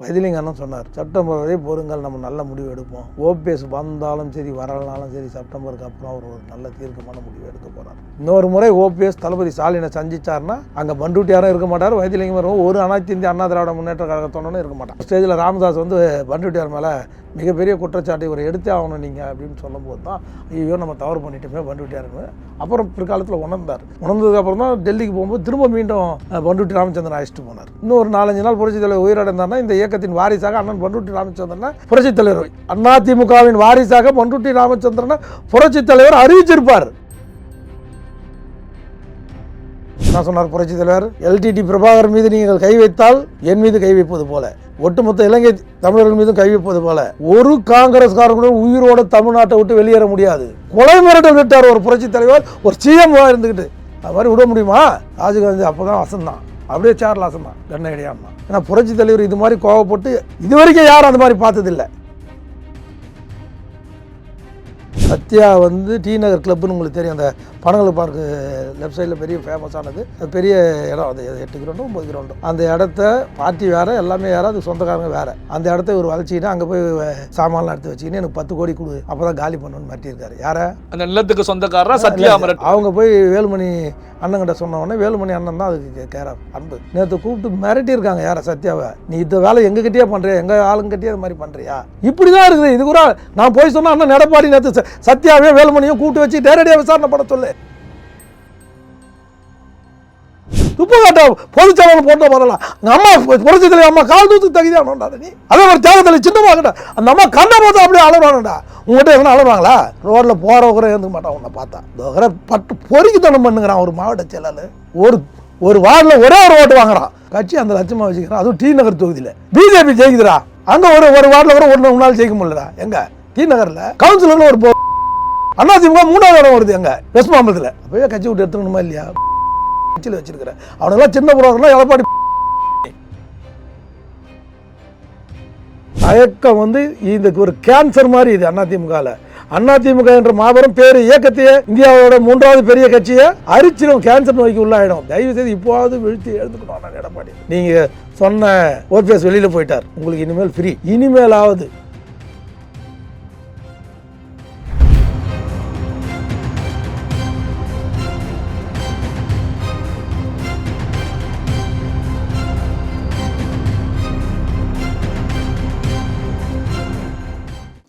வைத்திலிங்க அண்ணன் சொன்னார். செப்டம்பர் வரை பொறுங்கள் நம்ம நல்ல முடிவு எடுப்போம். ஓபிஎஸ் வந்தாலும் சரி வரலனாலும் சரி செப்டம்பருக்கு அப்புறம் அவர் ஒரு நல்ல தீர்க்கமான முடிவு எடுக்க போறார். இன்னொரு முறை ஓபிஎஸ் தளபதி ஸ்டாலினை சந்திச்சார்னா அங்க பண்டுட்டியாரும் இருக்க மாட்டார் வைத்திலிங்கம் ஒரு அனைத்து இந்திய அண்ணா திராவிட முன்னேற்ற கழகத்தோடனும் இருக்க மாட்டார். ஸ்டேஜில் ராமதாஸ் வந்து பண்டுட்டியார் மேலே மிகப்பெரிய குற்றச்சாட்டு ஒரு எடுத்தே ஆகணும் நீங்கள் அப்படின்னு சொல்லும்போது தான் ஐயோ நம்ம தவறு பண்ணிட்டோமே பண்டுட்டியாருன்னு அப்புறம் பிற்காலத்தில் உணர்ந்தார். உணர்ந்ததுக்கு அப்புறம் தான் டெல்லிக்கு போகும்போது திரும்ப மீண்டும் அஹ், பண்டுட்டி ராமச்சந்திரன் அழைச்சிட்டு போனார். இன்னும் ஒரு நாலஞ்சு நாள் புரட்சி தலைவர் உயிரிழந்தார்னா இந்த இயக்கத்தின் வாரிசாக அண்ணன் பண்டுட்டி ராமச்சந்திரனை புரட்சி தலைவர் அதிமுகவின் வாரிசாக பண்டுட்டி ராமச்சந்திரனை புரட்சி தலைவர் அறிவிச்சிருப்பார். என்ன சொன்னார் புரட்சி தலைவர்? எல்டிடி பிரபாகர் மீது நீங்கள் கை வைத்தால் என் மீது கை வைப்பது போல. ஒட்டுமொத்த இலங்கை தமிழர்கள் மீதும் கை வைப்பது போல. ஒரு காங்கிரஸ்காரர் கூட உயிரோட தமிழ்நாட்டை விட்டு வெளியேற முடியாது. கொலை மிரட்டல் விட்டார் ஒரு புரட்சி தலைவர். ஒரு சிஎம் இருந்துக்கிட்டு அது மாதிரி விட முடியுமா? ராஜீவ்காந்தி அப்பதான் வசந்தான் அப்படியே சேர்ல தான் கண்ண இடையாமா ஏன்னா புரட்சி தலைவர் இது மாதிரி கோவப்பட்டு இது வரைக்கும் யாரும் அந்த மாதிரி பார்த்ததில்லை. சத்யா வந்து டி நகர் கிளப்னு உங்களுக்கு தெரியும். அந்த பனங்கல் பார்க்கு லெஃப்ட் சைடில் பெரிய ஃபேமஸானது அது பெரிய இடம். அது எட்டு கிரௌண்டோ ஒம்பது கிரௌண்டோ அந்த இடத்த பார்ட்டி வேற எல்லாமே வேற. அது சொந்தக்காரங்க வேற. அந்த இடத்த ஒரு வளர்ச்சிக்கிட்டு அங்கே போய் சாமான்லாம் எடுத்து வச்சுக்கின்னு எனக்கு பத்து கோடி கொடு அப்போ தான் காலி பண்ணணும்னு மாட்டியிருக்காரு யாரை? அந்த நிலத்துக்கு சொந்தக்காரரா சத்யா அவங்க போய் வேலுமணி அண்ணன்கிட்ட சொன்ன உடனே வேலுமணி அண்ணன் தான் அதுக்கு கேர அன்பு. நேற்று கூப்பிட்டு மிரட்டியிருக்காங்க யாரை? சத்யாவை. நீ இந்த வேலை எங்ககிட்டயே பண்றியா? எங்க ஆளுங்கிட்டயே இது மாதிரி பண்றியா? இப்படி தான் இருக்குது இது கூட நான் போய் சொன்னா அண்ணன் எடப்பாடி நேற்று சத்யாவே வேலுமணியும் கூட்டு வச்சு நேரடியாக விசாரணை பண்ண சொல்லு. துப்பு காட்ட பொதுச்செயலாளர் போட்ட வரலாம். அந்த அம்மா புரட்சி தலைவர் அம்மா கால் தூத்து தகுதியானோண்டா நீ. அதே மாதிரி தியாகத்தில் சின்னமாகடா அந்த அம்மா கண்ணை பார்த்து அப்படியே அலறானடா உங்கள்கிட்ட எதனா அலறாங்களா ரோட்டில் போகிறவங்க இருந்துக்க மாட்டான் உன்னை பார்த்தா. தோகரை பட்டு பொறுக்கித்தனம் பண்ணுங்கிறான் ஒரு மாவட்ட செயலாளர். ஒரு ஒரு வார்டில் ஒரே ஒரு ஓட்டு வாங்குறான். கட்சி அந்த லட்சமாக வச்சுக்கிறான். அதுவும் டி நகர் தொகுதியில். பிஜேபி ஜெயிக்குதுடா. அங்கே ஒரு ஒரு வார்டில் கூட ஒன்று நாள் ஜெயிக்க முடியலடா. எங்க? டி நகரில் கவுன்சிலர்னு ஒரு போ- அதிமுக மூணாவது இடம் வருது எங்க வெஸ்ட் மாம்பலத்தில் அப்பவே கட்சி விட்டு எடுத்துக்கணுமா இல்லையா? கட்சியில் வச்சிருக்கிறேன் அவனெல்லாம் சின்ன புறாங்கன்னா எடப்பாடி தயக்கம் வந்து இந்த ஒரு கேன்சர் மாதிரி இது அதிமுகவில் அதிமுக என்ற மாபெரும் பேர் இயக்கத்தையே இந்தியாவோட மூன்றாவது பெரிய கட்சியை அரிச்சிடும் கேன்சர் நோய்க்கு உள்ளாயிடும். தயவு செய்து இப்போவாவது வீழ்த்தி எழுந்துக்கணும் எடப்பாடி. நீங்கள் சொன்ன ஓபிஎஸ் வெளியில் போயிட்டார். உங்களுக்கு இனிமேல் ஃப்ரீ இனிமேலாவது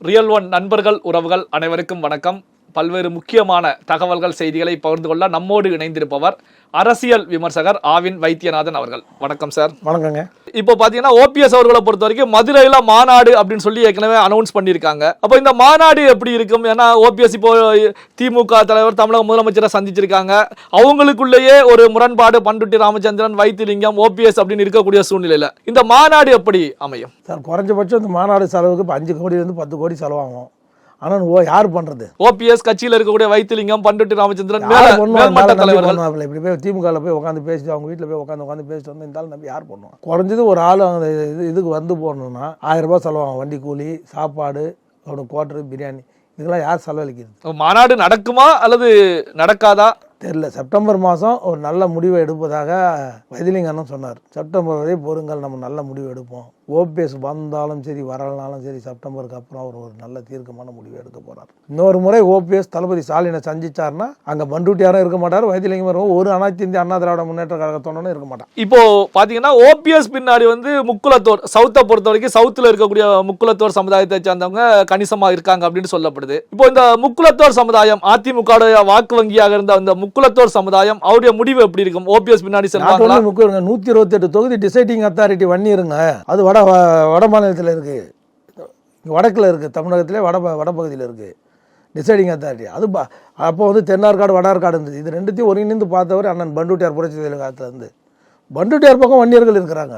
ரியல் ஒன் நண்பர்கள் உறவுகள் அனைவருக்கும் வணக்கம். பல்வேறு முக்கியமான தகவல்கள் செய்திகளை பகிர்ந்து கொள்ள நம்மோடு இணைந்திருப்பவர் அரசியல் விமர்சகர் ஆவின் வைத்தியநாதன் அவர்கள். வணக்கம் சார். வணக்கங்க. இப்போ பாத்தீங்கன்னா ஓபிஎஸ் அவர்களை பொறுத்த வரைக்கும் மதுரையில மாநாடு அப்படின்னு சொல்லி ஏற்கனவே அனௌன்ஸ் பண்ணியிருக்காங்க. அப்போ இந்த மாநாடு எப்படி இருக்கும்? ஏன்னா ஓபிஎஸ் இப்போ திமுக தலைவர் தமிழக முதலமைச்சரை சந்திச்சிருக்காங்க. அவங்களுக்குள்ளேயே ஒரு முரண்பாடு பண்டுட்டி ராமச்சந்திரன் வைத்திலிங்கம் ஓபிஎஸ் அப்படின்னு இருக்கக்கூடிய சூழ்நிலையில இந்த மாநாடு எப்படி அமையும்? சார் குறைஞ்சபட்சம் இந்த மாநாடு செலவுக்கு இப்போ அஞ்சு கோடியிலேருந்து பத்து கோடி செலவாகும். ஆனால் ஓ யார் பண்ணுறது ஓபிஎஸ் கட்சியில இருக்கக்கூடிய வைத்திலிங்கம் பண்டுட்டி ராமச்சந்திரன் மேல யார் பண்ணுவா? மேல்மட்ட மேல நம்பி தலைவர்கள். பண்ணுவாப்புல. இப்படி போய் திமுகவில் போய் உட்காந்து பேசிட்டு அவங்க வீட்டில் போய் உட்காந்து உட்காந்து பேசிட்டு வந்து இந்த ஆள் நம்பி யார் பண்ணுவான் குறைஞ்சது ஒரு ஆள் அந்த இது இதுக்கு வந்து போடணும்னா ஆயிரம் ரூபாய் செலவாகும். வண்டி கூலி சாப்பாடு அவனோட குவார்டரு பிரியாணி. இதெல்லாம் யார் செலவழிக்கிறது? மாநாடு நடக்குமா அல்லது நடக்காதா? தெரில செப்டம்பர் மாதம் ஒரு நல்ல முடிவை எடுப்பதாக வைத்திலிங்க அண்ணன் சொன்னார். செப்டம்பர் வரை பொறுங்கள் நம்ம நல்ல முடிவு எடுப்போம். ஓபிஎஸ் வந்தாலும் சரி வரலனாலும் சரி செப்டம்பருக்கு அப்புறம் அவர் ஒரு நல்ல தீர்க்கமான முடிவு எடுக்க போறார். இன்னொரு முறை ஓபிஎஸ் தளபதி ஸ்டாலினை சந்திச்சார்னா அங்கே பண்டுட்டியாரும் இருக்க மாட்டார் வைத்திலிங்கம் வரும் ஒரு அனைத்து இந்திய அண்ணா திராவிட முன்னேற்ற கழகத்தோடனும் இருக்க மாட்டார். இப்போ பாத்தீங்கன்னா ஓபிஎஸ் பின்னாடி வந்து முக்குலத்தோர் சவுத்தை பொறுத்த வரைக்கும் சவுத்துல இருக்கக்கூடிய முக்குலத்தோர் சமுதாயத்தை சார்ந்தவங்க கணிசமா இருக்காங்க அப்படின்னு சொல்லப்படுது. இப்போ இந்த முக்குலத்தோர் சமுதாயம் அதிமுக வாக்கு வங்கியாக இருந்த அந்த முக்குலத்தோர் சமுதாயம் அவருடைய முடிவு எப்படி இருக்கும்? ஓபிஎஸ் பின்னாடி செல்வாங்களா? நூற்றி இருபத்தெட்டு தொகுதி டிசைடிங் அத்தாரிட்டி வன்னிருங்க. அது வட வட வட மாநிலத்தில் இருக்குது வடக்கில் இருக்குது தமிழகத்திலே வட வடபகுதியில் இருக்குது டிசைடிங் அத்தாரிட்டி அது ப- அப்போ வந்து தென்னார்காடு வடார்காடு இருந்தது. இது ரெண்டுத்தையும் ஒருங்கிணைந்து பார்த்தவர் அண்ணன் பண்டுட்டியார் புரட்சி தலைவர் காலத்துலேருந்து பண்டுட்டியார் பக்கம் வன்னியர்கள் இருக்கிறாங்க.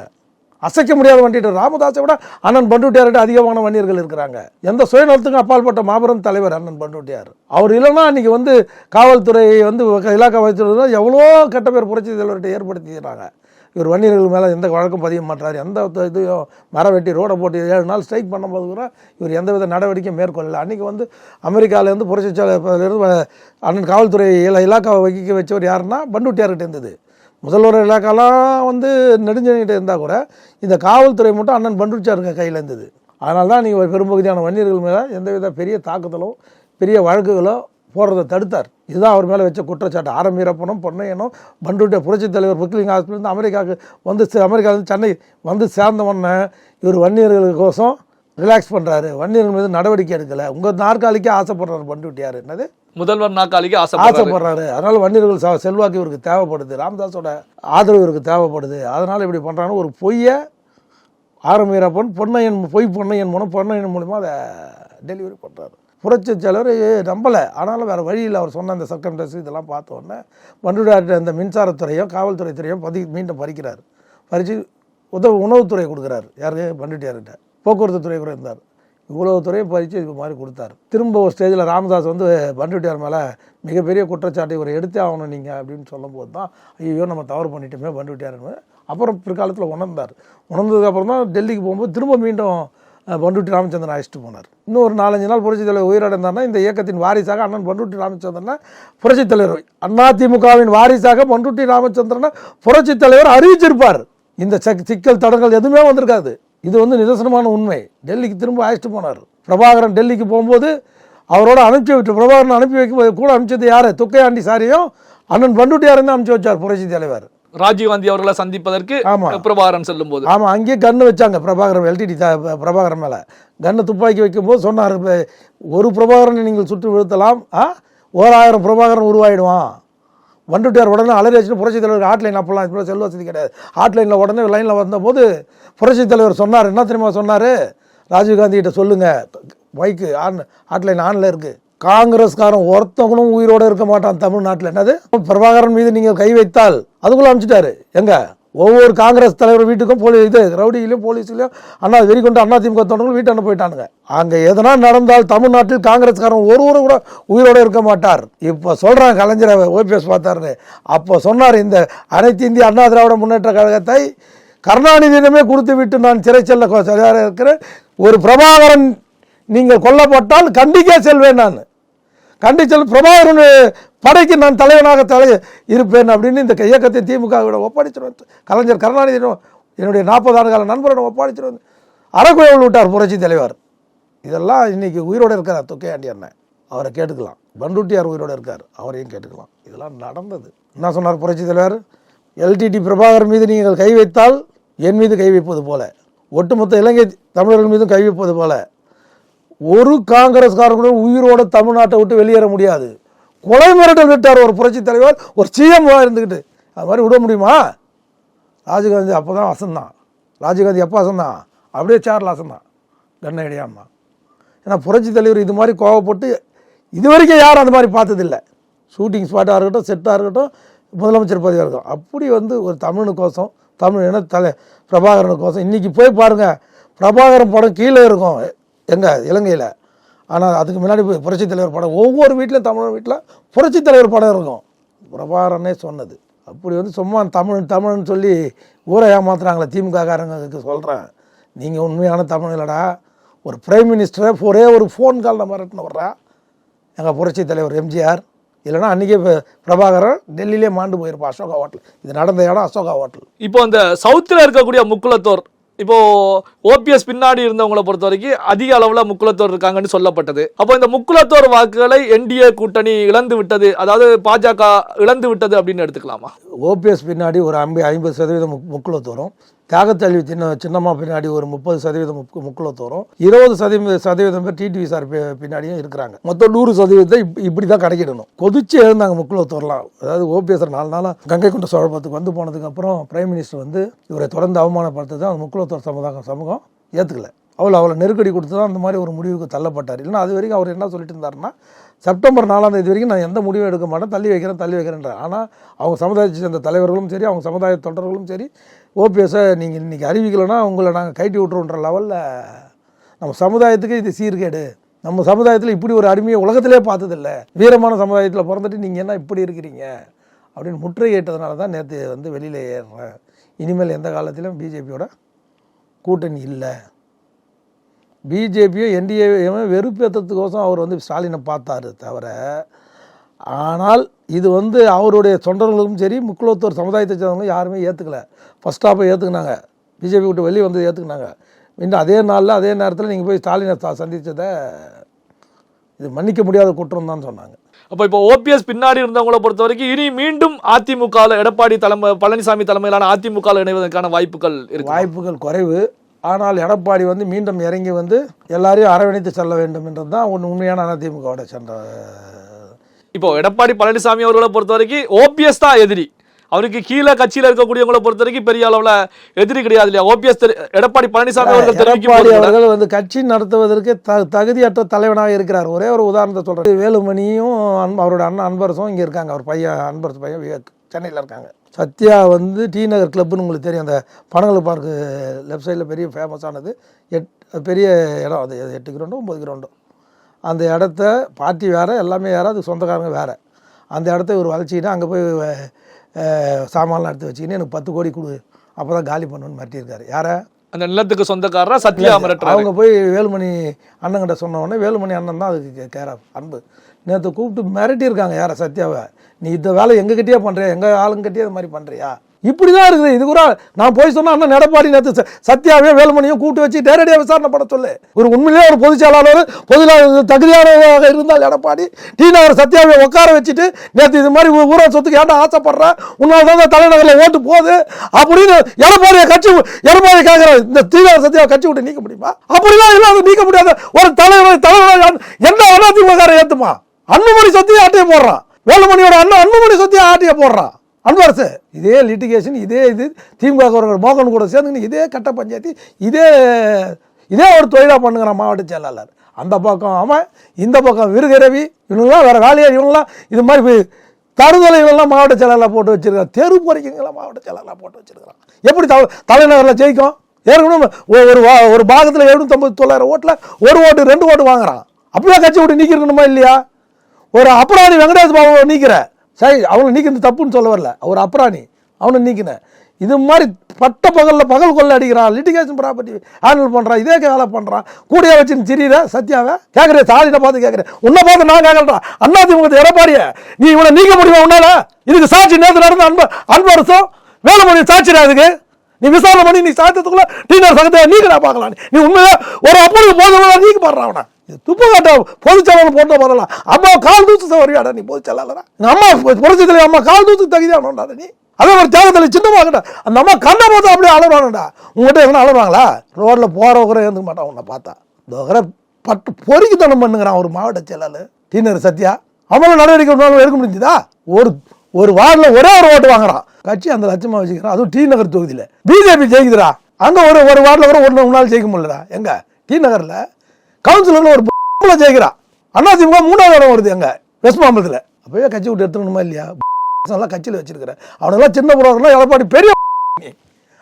அசைக்க முடியாத வண்டிட்டு ராமதாஸை விட அண்ணன் பண்டுட்டியார்கிட்ட அதிகமான வன்னியர்கள் இருக்கிறாங்க. எந்த சுயநலத்துக்கும் அப்பாற்பட்ட மாபெரும் தலைவர் அண்ணன் பண்டுட்டியார். அவர் இல்லைன்னா அன்றைக்கி வந்து காவல்துறை வந்து இலாக்கா வைத்திருந்தா எவ்வளோ கெட்ட பேர் புரட்சி தலைவர்கிட்ட ஏற்படுத்திக்கிறாங்க இவர் வன்னியர்கள் மேலே எந்த வழக்கம் பதிய மாட்டார். எந்த இதையும் மரம் வெட்டி ரோடை போட்டு ஏழு நாள் ஸ்ட்ரைக் பண்ணும்போது கூட இவர் எந்தவித நடவடிக்கையும் மேற்கொள்ளல. அன்றைக்கி வந்து அமெரிக்காவிலேருந்து புரட்சி அண்ணன் காவல்துறை இல இலாக்காவை வகிக்க வச்சவர் யாருன்னா பண்டுட்டியார்கிட்ட இருந்தது. முதல்வர் இலாக்காலாம் வந்து நெடுஞ்சனிகிட்ட இருந்தால் கூட இந்த காவல்துறை மட்டும் அண்ணன் பண்டுச்சாருங்க கையில் இருந்தது. அதனால தான் நீங்கள் பெரும்பகுதியான வன்னியர்கள் மேலே எந்தவித பெரிய தாக்குதலோ பெரிய வழக்குகளோ போடுறதை தடுத்தார். இதுதான் அவர் மேலே வச்ச குற்றச்சாட்டு. ஆரம்பீரப்பனும் பொன்னையனும் பண்டுடைய புரட்சித் தலைவர் புக்லிங் ஹாஸ்பிட்டல் அமெரிக்காவுக்கு வந்து அமெரிக்காவிலிருந்து சென்னை வந்து சேர்ந்த உடனே இவர் வன்னியர்களுக்கோசம் ரிலாக்ஸ் பண்ணுறாரு வன்னியர்கள் மீது நடவடிக்கை எடுக்கலை. உங்கள் நாற்காலிக்கே ஆசைப்படுறாரு பண்டுட்டியார் என்னது? முதல்வர் நாக்காளிக்கு ஆசைப்படுறாரு. ஆசைப்படுறாரு. அதனால வன்னியர்கள் செ- செல்வாக்கு இவருக்கு தேவைப்படுது. ராமதாஸோட ஆதரவு இவருக்கு தேவைப்படுது. அதனால இப்படி பண்றாங்கன்னு ஒரு பொய்யை ஆரம்பீரப்பன் பொன்னையன் பொய் பொன்னையன் மூலம் பொன்னையன் மூலமா அதை டெலிவரி பண்றாரு. புரட்சி செலவர் நம்பலை. ஆனாலும் வேறு வழியில் அவர் சொன்ன அந்த சர்க்கம்டன்ஸ் இதெல்லாம் பார்த்த உடனே பண்டுடாட்ட அந்த மின்சாரத்துறையும் காவல்துறை துறையோ பதி மீண்டும் பறிக்கிறார். பறித்து உதவு உணவுத்துறை கொடுக்குறாரு. யாருக்கு பண்டுட்டியார்கிட்ட போக்குவரத்து துறை கூட இருந்தார். இவ்வளோ துறையை பறித்து இது மாதிரி கொடுத்தாரு. திரும்ப ஒரு ஸ்டேஜில் ராமதாஸ் வந்து பண்டுட்டியார் மேலே மிகப்பெரிய குற்றச்சாட்டை இவரை எடுத்தே ஆகணும் நீங்கள் அப்படின்னு சொல்லும்போது தான் ஐயோ நம்ம தவறு பண்ணிட்டோமே பண்டுட்டியார்னு அப்புறம் பிற்காலத்தில் உணர்ந்தார். உணர்ந்ததுக்கப்புறம் தான் டெல்லிக்கு போகும்போது திரும்ப மீண்டும் பண்டுட்டி ராமச்சந்திரன் அழைச்சிட்டு போனார். இன்னும் ஒரு நாலஞ்சு நாள் புரட்சித் தலைவர் உயிரிழந்தார்னா இந்த இயக்கத்தின் வாரிசாக அண்ணன் பண்டுட்டி ராமச்சந்திரனை புரட்சித் தலைவர் அதிமுகவின் வாரிசாக பண்டுட்டி ராமச்சந்திரனை புரட்சித் தலைவர் அறிவிச்சிருப்பார். இந்த சக்- சிக்கல் தடங்கள் எதுவுமே வந்திருக்காது. இது வந்து நிதர்சனமான உண்மை. டெல்லிக்கு திரும்ப அழைச்சிட்டு போனார். பிரபாகரன் டெல்லிக்கு போகும்போது அவரோட அனுப்பிச்சு விட்டு பிரபாகரன் அனுப்பி வைக்கும்போது கூட அனுப்பிச்சது யார்? துக்கையாண்டி சாரியும் அண்ணன் பண்டுட்டியாரையும் தான் அனுப்பிச்சி வச்சார் புரட்சி தலைவர். ராஜீவ்காந்தி அவர்களை சந்திப்பதற்கு. பிரபாகரன் செல்லும் போது ஆமாம் அங்கேயே கன்று வச்சாங்க பிரபாகரன் எல்டிடி பிரபாகரன் மேலே. கன்று துப்பாக்கி வைக்கும்போது சொன்னார் இப்ப ஒரு பிரபாகரனை நீங்கள் சுட்டு வீழ்த்தலாம் ஆ? ஓராயிரம் பிரபாகரன் உருவாயிடுவான். வந்துட்டார் உடனே அலறி வச்சுட்டு புரட்சி தலைவர் ஹாட்லைன் அப்போல்லாம் இப்போ செல்வ வசதி கிடையாது. ஹாட்லைனில் உடனே லைனில் வந்தபோது புரட்சி தலைவர் சொன்னார் என்ன தெரியுமா சொன்னார்? ராஜீவ்காந்தி கிட்ட சொல்லுங்கள் மைக்கு ஆன் ஹாட்லைன் ஆனில் இருக்குது காங்கிரஸ்காரன் ஒருத்தவனும் உயிரோடு இருக்க மாட்டான் தமிழ்நாட்டில். என்னது? பிரபாகரன் மீது நீங்கள் கை வைத்தால் அதுக்குள்ளே அனுப்பிச்சிட்டாரு. எங்க? ஒவ்வொரு காங்கிரஸ் தலைவர் வீட்டுக்கும் போலீஸ் இது ரவுடியிலையும் போலீஸ்லையும் அண்ணா வெறிகொண்டு அண்ணா திமுக தொண்டர்கள் வீட்டாண்ட போயிட்டானுங்க அங்கே எதனா நடந்தால் தமிழ்நாட்டில் காங்கிரஸ்காரன் ஒருவரும் கூட உயிரோடு இருக்க மாட்டார். இப்போ சொல்கிறாங்க கலைஞர் ஓபிஎஸ் பார்த்தாருன்னு. அப்போ சொன்னார் இந்த அனைத்து இந்திய அண்ணா திராவிட முன்னேற்ற கழகத்தை கருணாநிதியிடமே கொடுத்து விட்டு நான் சிறைச்செல்ல செல்ல இருக்கிறேன். ஒரு பிரபாகரன் நீங்கள் கொல்லப்பட்டால் கண்டிக்க செல்வேன் நான். கண்டிச்சல் பிரபாகரன் படைக்கு நான் தலைவனாக தலை இருப்பேன் அப்படின்னு இந்த இயக்கத்தை திமுகவிட ஒப்படைச்சிருவேன் கலைஞர் கருணாநிதியிடம் என்னுடைய நாற்பது ஆண்டு கால நண்பரிடம் ஒப்படைச்சிருவேன் அறக்குழல் விட்டார் புரட்சி தலைவர். இதெல்லாம் இன்னைக்கு உயிரோடு இருக்கார் தொக்கையாண்டி அண்ணன்? அவரை கேட்டுக்கலாம். பண்டுட்டியார் உயிரோடு இருக்கார். அவரையும் கேட்டுக்கலாம். இதெல்லாம் நடந்தது. என்ன சொன்னார் புரட்சி தலைவர்? எல்டிடி பிரபாகர் மீது நீங்கள் கை வைத்தால் என் மீது கை வைப்பது போல. ஒட்டுமொத்த இலங்கை தமிழர்கள் மீதும் கை வைப்பது போல. ஒரு காங்கிரஸ்காரங்களும் உயிரோட தமிழ்நாட்டை விட்டு வெளியேற முடியாது. கொலை மிரட்டல் விட்டார் ஒரு புரட்சி தலைவர் ஒரு சிஎம் இருந்துக்கிட்டு அது மாதிரி விட முடியுமா? ராஜீவ்காந்தி அப்போ தான் அசந்தான். ராஜீவ்காந்தி எப்போ அசந்தான்? அப்படியே சேர்ல அசந்தான். கண்ணை இடையாமா. ஏன்னா புரட்சி தலைவர் இது மாதிரி கோவப்பட்டு இது வரைக்கும் யாரும் அந்த மாதிரி பார்த்ததில்ல. ஷூட்டிங் ஸ்பாட்டாக இருக்கட்டும் செட்டாக இருக்கட்டும் முதலமைச்சர் பதவியாக இருக்கும் அப்படி வந்து ஒரு தமிழனுக்கோசம் தமிழ் இன தலை பிரபாகரனுக்கோசம். இன்றைக்கி போய் பாருங்கள் பிரபாகரன் படம் கீழே இருக்கும். எங்கே? இலங்கையில். ஆனால் அதுக்கு முன்னாடி புரட்சி தலைவர் படம் ஒவ்வொரு வீட்லையும் தமிழ் வீட்டில் புரட்சித் தலைவர் படம் இருக்கும். பிரபாகரனே சொன்னது. அப்படி வந்து சும்மா தமிழ் தமிழ்னு சொல்லி ஊரை ஏமாத்துறாங்களே திமுககாரங்களுக்கு சொல்கிறேன் நீங்கள் உண்மையான தமிழ் இல்லைடா. ஒரு பிரைம் மினிஸ்டரை ஒரே ஒரு ஃபோன் கால் நம்ம மிரட்டின வர்றா. எங்கள் புரட்சி தலைவர் எம்ஜிஆர். இல்லைன்னா அன்றைக்கே இப்போ பிரபாகரன் டெல்லியிலே மாண்டு போயிருப்பான் அசோகா ஹோட்டல். இது நடந்த இடம் அசோகா ஹோட்டல். இப்போ அந்த சவுத்தில் இருக்கக்கூடிய முக்குலத்தோர் இப்போ ஓபிஎஸ் பின்னாடி இருந்தவங்களை பொறுத்த வரைக்கும் அதிக அளவுல முக்குலத்தோர் இருக்காங்கன்னு சொல்லப்பட்டது. அப்போ இந்த முக்குலத்தோர் வாக்குகளை என்டிஏ கூட்டணி இழந்து விட்டது அதாவது பாஜக இழந்து விட்டது அப்படின்னு எடுத்துக்கலாமா? ஓபிஎஸ் பின்னாடி ஒரு ஐம்பது ஐம்பது சதவீதம் முக்குலத்தோரும் முக்குலத்தோறும் தியாகத்தழுவி சின்ன சின்னமாக பின்னாடி ஒரு முப்பது சதவீதம் முக்கு முக்குலத்தோறும் இருபது சதவீத சதவீதம் பேர் டிடிவி சார் பின்னாடியும் இருக்கிறாங்க. மொத்தம் நூறு சதவீதத்தை இப் இப்படி தான் கிடைக்கிடணும் கொதிச்சு எழுந்தாங்க முக்குலத்தோர்லாம் அதாவது ஓபிஎஸ் நாலு நாளாக கங்கை கொண்ட சோழபத்துக்கு வந்து போனதுக்கப்புறம் பிரைம் மினிஸ்டர் வந்து இவரை தொடர்ந்து அவமானப்படுத்தது அந்த முக்குலத்தோர் சமுதாயம் சமூகம் ஏற்றுக்கல அவள் அவளை நெருக்கடி கொடுத்து தான் அந்த மாதிரி ஒரு முடிவுக்கு தள்ளப்பட்டார். இல்லைன்னா அது வரைக்கும் அவர் என்ன சொல்லிட்டு இருந்தாருன்னா செப்டம்பர் நாலாம் தேதி வரைக்கும் நான் எந்த முடிவும் எடுக்க மாட்டேன். தள்ளி வைக்கிறேன் தள்ளி வைக்கிறேன்ற ஆனால் அவங்க சமுதாயத்தை சேர்ந்த தலைவர்களும் சரி அவங்க சமுதாய தொண்டர்களும் சரி ஓபிஎஸ்ஸை நீங்கள் இன்றைக்கி அறிவிக்கலைன்னா உங்களை நாங்கள் கைட்டி விட்ருன்ற லெவலில் நம்ம சமுதாயத்துக்கு இது சீர்கேடு. நம்ம சமுதாயத்தில் இப்படி ஒரு அருமையை உலகத்திலே பார்த்ததில்ல. வீரமான சமுதாயத்தில் பிறந்துட்டு நீங்கள் என்ன இப்படி இருக்கிறீங்க? அப்படின்னு முற்றுகையிட்டதுனால தான் நேற்று வந்து வெளியில் ஏறுறேன். இனிமேல் எந்த காலத்திலும் பிஜேபியோட கூட்டணி இல்லை. பிஜேபியும் என்டிஏவும் வெறுப்பேற்றத்துக்கோசம் அவர் வந்து ஸ்டாலினை பார்த்தாரு தவிர ஆனால் இது வந்து அவருடைய தொண்டர்களுக்கும் சரி முக்குளத்தூர் சமுதாயத்தை சேர்ந்தவங்களும் யாருமே ஏற்றுக்கல ஃபஸ்ட் ஸ்டாப்பை ஏற்றுக்கினாங்க பிஜேபி விட்டு வெளியே வந்து ஏற்றுக்கினாங்க இன்னும் அதே நாளில் அதே நேரத்தில் நீங்கள் போய் ஸ்டாலினை ச- சந்திச்சதை இது மன்னிக்க முடியாத குற்றம் தான் சொன்னாங்க. அப்போ இப்போ ஓபிஎஸ் பின்னாடி இருந்தவங்கள பொறுத்த வரைக்கும் இனி மீண்டும் அதிமுகவில் எடப்பாடி தலைமை பழனிசாமி தலைமையிலான அதிமுகவில் இணைவதற்கான வாய்ப்புகள் இருக்கு வாய்ப்புகள் குறைவு. ஆனால் எடப்பாடி வந்து மீண்டும் இறங்கி வந்து எல்லாரையும் அரவணைத்து செல்ல வேண்டும் என்றது தான் உண்மையான அதிமுகவோட சென்ற இப்போ எடப்பாடி பழனிசாமி அவர்களை பொறுத்த வரைக்கும் ஓபிஎஸ் தான் எதிரி. அவருக்கு கீழே கட்சியில் இருக்கக்கூடியவங்களை பொறுத்த வரைக்கும் பெரிய அளவில் எதிரி கிடையாது இல்லையா? ஓபிஎஸ் எடப்பாடி பழனிசாமி அவர்கள் எடப்பாடி அவர்கள் வந்து கட்சி நடத்துவதற்கு த தகுதியற்ற தலைவனாக இருக்கிறார். ஒரே ஒரு உதாரணத்தை சொல்கிறேன் வேலுமணியும் அவரோட அண்ணன் அன்பரசும் இங்கே இருக்காங்க. அவர் பையன் அன்பரசு பையன் விவேக் சென்னையில் இருக்காங்க. சத்யா வந்து டி நகர் கிளப்னு உங்களுக்கு தெரியும். அந்த பனங்கல் பார்க்கு லெஃப்ட் சைடில் பெரிய ஃபேமஸானது எட் பெரிய இடம் அது. எட்டு கிரவுண்டோ ஒம்பது கிரவுண்டோ. அந்த இடத்த பார்ட்டி வேறு எல்லாமே வேறு அது சொந்தக்காரங்க வேறு. அந்த இடத்த இவர் வளைச்சிக்கிட்டு அங்கே போய் சாமான்லாம் எடுத்து வச்சுக்கின்னு எனக்கு பத்து கோடி கொடு அப்போ தான் காலி பண்ணுன்னு மிரட்டியிருக்காரு. யாரை? அந்த நிலத்துக்கு சொந்தக்காரரா சத்யா மிரட்டுறாரு. அவங்க போய் வேலுமணி அண்ணங்கிட்ட சொன்ன உடனே வேலுமணி அண்ணன் தான் அதுக்கு கேர அன்பு. நேற்று கூப்பிட்டு மிரட்டியிருக்காங்க யாரை சத்யாவை. நீ இந்த வேலை எங்ககிட்டயே பண்ணுறியா எங்கள் ஆளுங்கிட்டே இது மாதிரி பண்ணுறியா இப்படி தான் இருக்குது இது கூட நான் போய் சொன்னா அண்ணன் எடப்பாடி நேற்று சத்யாவையும் வேலுமணியும் கூப்பிட்டு வச்சு நேரடியாக விசாரணை பண்ண சொல்லு. ஒரு உண்மையிலே ஒரு பொதுச் செயலாளர் பொதுச் தகுதியானவராக இருந்தால் எடப்பாடி டி நகர் சத்யாவை உட்கார வச்சுட்டு நேற்று இது மாதிரி ஊரக சொத்துக்கு ஏன்டா ஆசைப்படுறேன் உன்னால தான் இந்த தலைநகரில் ஓட்டு போகுது. அப்படின்னு எடப்பாடியை கட்சி எடப்பாடி கேட்குற இந்த டி நகர் சத்யாவை கட்சி விட்டு நீக்க முடியுமா? அப்படிலாம் இல்லாத நீக்க முடியாத. ஒரு தலைவர் தலைவர் என்ன அதிமுக ஏற்றுமா அன்புமணி சத்தியம் ஆட்டையை போடுறான். வேலுமணியோட அண்ணன் அன்புமணி சத்தியம் ஆட்டையை போடுறான். அன்பரசு இதே லிட்டிகேஷன் இதே இது திமுக மோகன் கூட சேர்ந்து இதே கட்ட பஞ்சாயத்து இதே இதே ஒரு தொழிலாக பண்ணுங்கிறான் மாவட்ட செயலாளர். அந்த பக்கம் அவன் இந்த பக்கம் விருகரவி இவங்களாம் வேறு வேலையாக இவங்களாம் இது மாதிரி தருதலை இவங்களாம் மாவட்ட செயலாளராக போட்டு வச்சிருக்கான் தெரு பொறிக்கங்களாம் மாவட்ட செயலாளராக போட்டு வச்சிருக்கான் எப்படி தலை தலைநகரில் ஜெயிக்கும்? ஏற்கனவே ஒரு வா ஒரு பாகத்தில் எழுநூத்தம்பது தொள்ளாயிரம் ஓட்டில் ஒரு ஓட்டு ரெண்டு ஓட்டு வாங்குறான். அப்படியே கட்சி விட்டு நீக்கிருக்கணுமா இல்லையா? ஒரு அப்புறாணி வெங்கடேஷ் பாபாவை நீக்கிற. சரி அவனை நீக்கிறது தப்புன்னு சொல்ல வரல. அவர் அப்ராணி. அவனை நீக்கினேன் இது மாதிரி பட்ட பகலில் பகல் கொள்ள அடிக்கிறான் லிட்டிகேஷன் ப்ராப்பர்ட்டி ஹேண்டில் பண்ணுறான் இதே வேலை பண்ணுறான் கூடிய வச்சுன்னு சிரியிற சத்யாவை கேட்குறேன் ஸ்டாலினை பார்த்து கேட்குறேன் உன்னை பார்த்து நான் கேட்கறேன் அண்ணா திமுக எடப்பாடிய நீ இவனை நீக்க முடியுமா உன்னால? இதுக்கு சாட்சி நேற்று நடந்த அன்பு அன்பரசும் வருஷம் வேலுமணி சாட்சிடா இதுக்கு. நீ விசாரணை பண்ணி நீ சாத்தியத்துக்குள்ள டீனர் சங்கத்தை நீக்கடா பார்க்கலாம். நீ உண்மையாக ஒரு அப்பொழுது போதும் நீக்கி பாடுறான் அவனை. இது துப்பு பொது பொதுச்செயலாளர் போட்ட போதலாம் அம்மா கால் தூத்து வருவியாடா நீ பொது எங்க அம்மா புரட்சித்தலை அம்மா கால் தூத்து தகுதியானோடா நீ. அதே ஒரு தியாகத்தில் சின்னமாகட்டா அந்த அம்மா கண்ணை பார்த்து அப்படியே உங்கள்கிட்ட உங்ககிட்ட எவனா ரோட்டில் போகிற போறவங்க இருந்துக்க மாட்டான் உன்னை பார்த்தா. தோகர பட்டு பொறுக்கித்தனம் பண்ணுங்கிறான் ஒரு மாவட்ட செயலாளர் டீனர் சத்யா. அவங்கள நடவடிக்கை ஒன்றாலும் எடுக்க முடிஞ்சுதா? ஒரு ஒரு வார்டில் ஒரே ஒரு ஓட்டு வாங்குறான். கட்சி அந்த லட்சமாக வச்சுக்கிறான். அதுவும் டி நகர் தொகுதியில். பிஜேபி ஜெயிக்குதுடா. அங்கே ஒரு ஒரு வார்டில் கூட ஒன்று உங்களால் ஜெயிக்க முடியலடா. எங்கே? டி நகரில். கவுன்சிலரில் ஒரு பொம்பளை ஜெயிக்கிறான் அதிமுக மூணாவது இடம் வருது எங்க வெஸ்ட் மாம்பலத்தில் அப்பவே கட்சி விட்டு எடுத்துக்கணுமா இல்லையா? எல்லாம் கட்சியில் வச்சிருக்கிறேன் அவனெல்லாம் சின்ன புரோக்கர்லாம் எடப்பாடி பெரிய.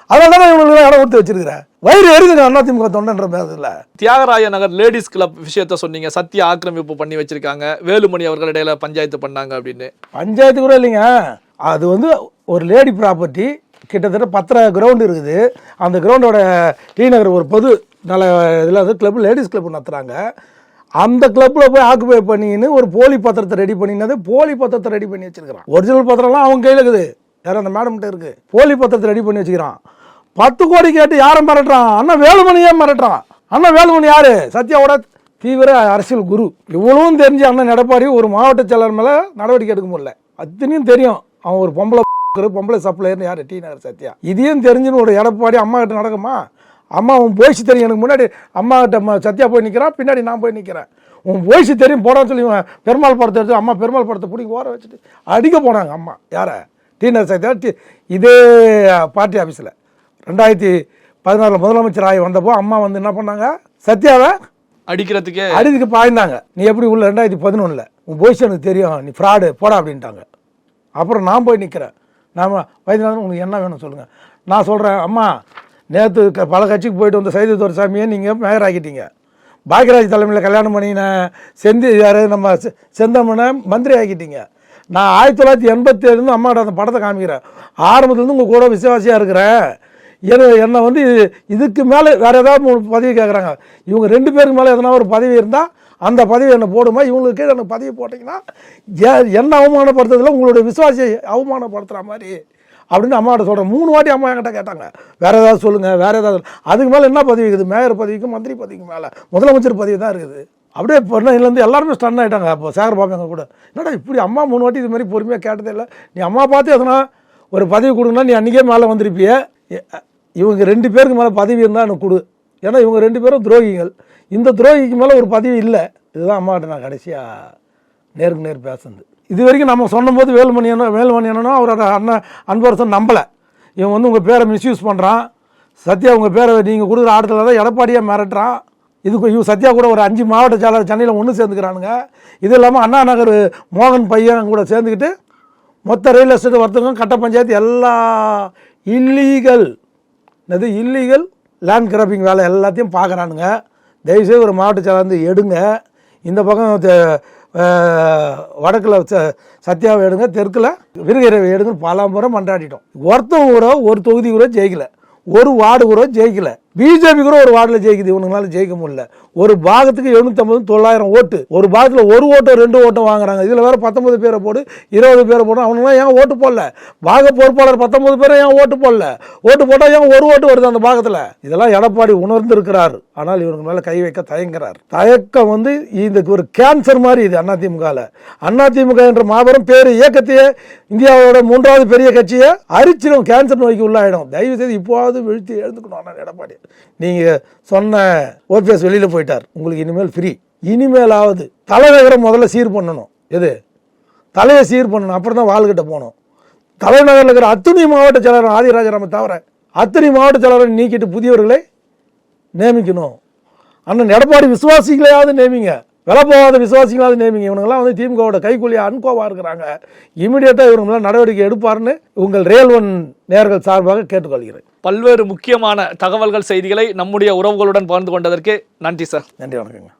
அதனால தானே இவங்களுக்கு இடம் கொடுத்து வச்சிருக்கிறேன் வயிறு எரிதுங்க அதிமுக தொண்டன்ற பேரத்தில் தியாகராய நகர் லேடிஸ் கிளப் விஷயத்த சொன்னீங்க. சத்யா ஆக்கிரமிப்பு பண்ணி வச்சிருக்காங்க. வேலுமணி அவர்கள் இடையில பஞ்சாயத்து பண்ணாங்க அப்படின்னு. பஞ்சாயத்து கூட இல்லைங்க. அது வந்து ஒரு லேடி ப்ராப்பர்ட்டி கிட்டத்தட்ட பத்தரை கிரவுண்டு இருக்குது. அந்த கிரவுண்டோட டி நகர் ஒரு பொது நல்ல இதில் வந்து கிளப் லேடிஸ் கிளப் நடத்துகிறாங்க அந்த கிளப்பில் போய் ஆக்குபை பண்ணின்னு ஒரு போலி பத்திரத்தை ரெடி பண்ணினது போலி பத்திரத்தை ரெடி பண்ணி வச்சிருக்கிறான். ஒரிஜினல் பத்திரம்லாம் அவங்க கையில் இருக்குது. யாரும் அந்த மேடம்கிட்ட இருக்குது போலி பத்திரத்தை ரெடி பண்ணி வச்சுக்கிறான். பத்து கோடி கேட்டு யாரை மிரட்டுறான்? அண்ணன் வேலுமணியே மிரட்டுறான். அண்ணன் வேலுமணி யார்? சத்யாவோட தீவிர அரசியல் குரு. இவ்வளவும் தெரிஞ்சு அண்ணன் எடப்பாடி ஒரு மாவட்ட செயலர் மேலே நடவடிக்கை எடுக்க முடியல. அத்தனையும் தெரியும். அவன் ஒரு பொம்பளை பொம்பளை சப்ளையர்னு யார்? டி நகர் சத்யா. இதையும் தெரிஞ்சுன்னு ஒரு எடப்பாடி அம்மா கிட்ட நடக்குமா? அம்மா உன் போய்ச்சி தெரியும். எனக்கு முன்னாடி அம்மா கிட்ட ம- சத்யா போய் நிற்கிறான் பின்னாடி நான் போய் நிற்கிறேன் உன் போய்ச்சி தெரியும் போடான்னு சொல்லி பெருமாள் படத்தை எடுத்து அம்மா பெருமாள் படத்தை பிடிக்க ஓர வச்சுட்டு அடிக்க போனாங்க அம்மா. யாரை? டி நகர் சத்யா டி இதே பார்ட்டி ஆஃபீஸில் ரெண்டாயிரத்தி பதினாறில் முதலமைச்சர் ஆகி வந்தப்போ அம்மா வந்து என்ன பண்ணாங்க? சத்யாவை அடிக்கிறதுக்கே. அடிதுக்கு பாய்ந்தாங்க. நீ எப்படி உள்ள ரெண்டாயிரத்தி பதினொன்றில் உன் போய்ச்சி எனக்கு தெரியும் நீ ஃப்ராடு போடா அப்படின்ட்டாங்க. அப்புறம் நான் போய் நிற்கிறேன் நான் வைத்தியநாதன் உங்களுக்கு என்ன வேணும் சொல்லுங்கள் நான் சொல்கிறேன் அம்மா நேற்று பல கட்சிக்கு போயிட்டு வந்த சைது துரைசாமியை நீங்கள் மேயர் ஆக்கிட்டீங்க. பாக்யராஜ் தலைமையில் கல்யாணம் பண்ணின செந்தி யார்? நம்ம செந்தமனை மந்திரி ஆக்கிட்டீங்க. நான் ஆயிரத்தி தொள்ளாயிரத்தி எண்பத்தேழுலேருந்து அம்மாட்ட அந்த படத்தை காமிக்கிறேன். ஆரம்பத்துலேருந்து உங்கள் கூட விசுவாசியாக இருக்கிறேன். என்ன என்னை வந்து இதுக்கு மேலே வேறு ஏதாவது பதவி கேட்குறாங்க இவங்க ரெண்டு பேருக்கு மேலே எதனா ஒரு பதவி இருந்தால் அந்த பதவி என்னை போடுமா? இவங்களுக்கு கீழே எனக்கு பதவி போட்டிங்கன்னா என்ன அவமானப்படுத்துறதுல உங்களுடைய விசுவாசியை அவமானப்படுத்துகிற மாதிரி. அப்படின்னு அம்மாட்ட சொல்கிறேன் மூணு வாட்டி அம்மா என்கிட்ட கேட்டாங்க. வேறு ஏதாவது சொல்லுங்கள் வேறு ஏதாவது அதுக்கு மேலே என்ன பதவி இருக்குது? மேயர் பதவிக்கும் மந்திரி பதவிக்கும் மேலே. முதலமைச்சர் பதவி தான் இருக்குது. அப்படியே பொண்ணையிலேருந்து எல்லாருமே ஸ்டன் ஆகிட்டாங்க அப்போ சேகர் பாபு கூட. என்னடா இப்படி அம்மா மூணு வாட்டி இது மாதிரி பொறுமையாக கேட்டதே இல்லை. நீ அம்மா பார்த்து எதுனா ஒரு பதவி கொடுங்கன்னா நீ அன்றைக்கே மேலே வந்திருப்பிய. இவங்க ரெண்டு பேருக்கு மேலே பதவி இருந்தால் எனக்கு கொடு. ஏன்னா இவங்க ரெண்டு பேரும் துரோகிகள். இந்த துரோகிக்கு மேலே ஒரு பதவி இல்லை. இதுதான் அம்மாட்ட நான் கடைசியாக நேருக்கு நேர் பேசுனது. இது வரைக்கும் நம்ம சொன்னபோது வேலுமணி என்ன வேலுமணி என்னன்னா அவரோட அண்ணன் அன்பரசன் நம்பலை. இவன் வந்து உங்கள் பேரை மிஸ்யூஸ் பண்ணுறான் சத்யா உங்கள் பேரை நீங்கள் கொடுக்குற ஆட்டத்தில் தான் எடப்பாடியாக மிரட்டுறான். இதுக்கு இவன் சத்யா கூட ஒரு அஞ்சு மாவட்ட செயலாளர் சென்னையில் ஒன்று சேர்ந்துக்கிறானுங்க. இது இல்லாமல் அண்ணா நகர் மோகன் பையன் கூட சேர்ந்துக்கிட்டு மொத்த ரியல் எஸ்டேட் வர்த்தகம் கட்ட பஞ்சாயத்து எல்லா இல்லீகல் என்னது இல்லீகல் லேண்ட் கிராப்பிங் வேலை எல்லாத்தையும் பார்க்குறானுங்க தயவுசெய்து ஒரு மாவட்ட செயலாளர் வந்து எடுங்க. இந்த பக்கம் வடக்கில் ச- சத்யாவை எடுங்க தெற்கில் விருகரை எடுங்கன்னு பல முறை மன்றாடிட்டோம். ஒருத்தவங்க கூட ஒரு தொகுதி கூட ஜெயிக்கல. ஒரு வார்டு கூட ஜெயிக்கல. பிஜேபி கூட ஒரு வார்டில் ஜெயிக்குது இவனுங்களால ஜெயிக்க முடியல. ஒரு பாகத்துக்கு எழுநூத்தம்பது தொள்ளாயிரம் ஓட்டு. ஒரு பாகத்தில் ஒரு ஓட்டோ ரெண்டு ஓட்டம் வாங்குறாங்க. இதில் வேற பத்தொன்பது பேரை போடு இருபது பேரை போடும் அவனுங்களாம் ஏன் ஓட்டு போடல? பாக பொறுப்பாளர் பத்தொன்பது பேரை ஏன் ஓட்டு போடல? ஓட்டு போட்டால் ஏன் ஒரு ஓட்டு வருது அந்த பாகத்தில்? இதெல்லாம் எடப்பாடி உணர்ந்திருக்கிறார். ஆனால் இவனுக்கு மேலே கை வைக்க தயங்குறார். தயக்கம் வந்து இந்த ஒரு கேன்சர் மாதிரி இது அதிமுகவில் அதிமுக என்ற மாபெரும் பேர் இயக்கத்தையே இந்தியாவோட மூன்றாவது பெரிய கட்சியை அரிச்சிடும். கேன்சர் நோய்க்கு உள்ளாயிடும். தயவு செய்து இப்போவாவது வீழ்த்தி எழுந்துக்கணும் ஆனால் எடப்பாடி. நீங்கள் சொன்ன ஓபிஎஸ் வெளியில் போயிட்டார். உங்களுக்கு இனிமேல் ஃப்ரீ இனிமேலாவது தலைநகரம் முதல்ல சீர் பண்ணணும். எது? தலையை சீர் பண்ணணும். அப்புறம் தான் வாழ்கிட்ட போகணும். தலைநகரில் இருக்கிற அத்துணை மாவட்ட செயலர் ஆதிராஜராம தவிர அத்தனை மாவட்ட செயலரை நீக்கிட்டு புதியவர்களை நியமிக்கணும். அண்ணன் எடப்பாடி விசுவாசிகளையாவது நியமிங்க. விலை போகாத விசுவாசிகளாவது நியமிங்க. இவனுங்கெல்லாம் வந்து திமுகவோட கைக்கூலியா அன்கோவா இருக்கிறாங்க. இமீடியட்டாக இவங்களாம் நடவடிக்கை எடுப்பாருன்னு உங்கள் ரியல் ஒன் நேர்கள் சார்பாக கேட்டுக்கொள்கிறேன். பல்வேறு முக்கியமான தகவல்கள் செய்திகளை நம்முடைய உறவுகளுடன் பகிர்ந்து கொண்டதற்கு நன்றி சார். நன்றி வணக்கங்க.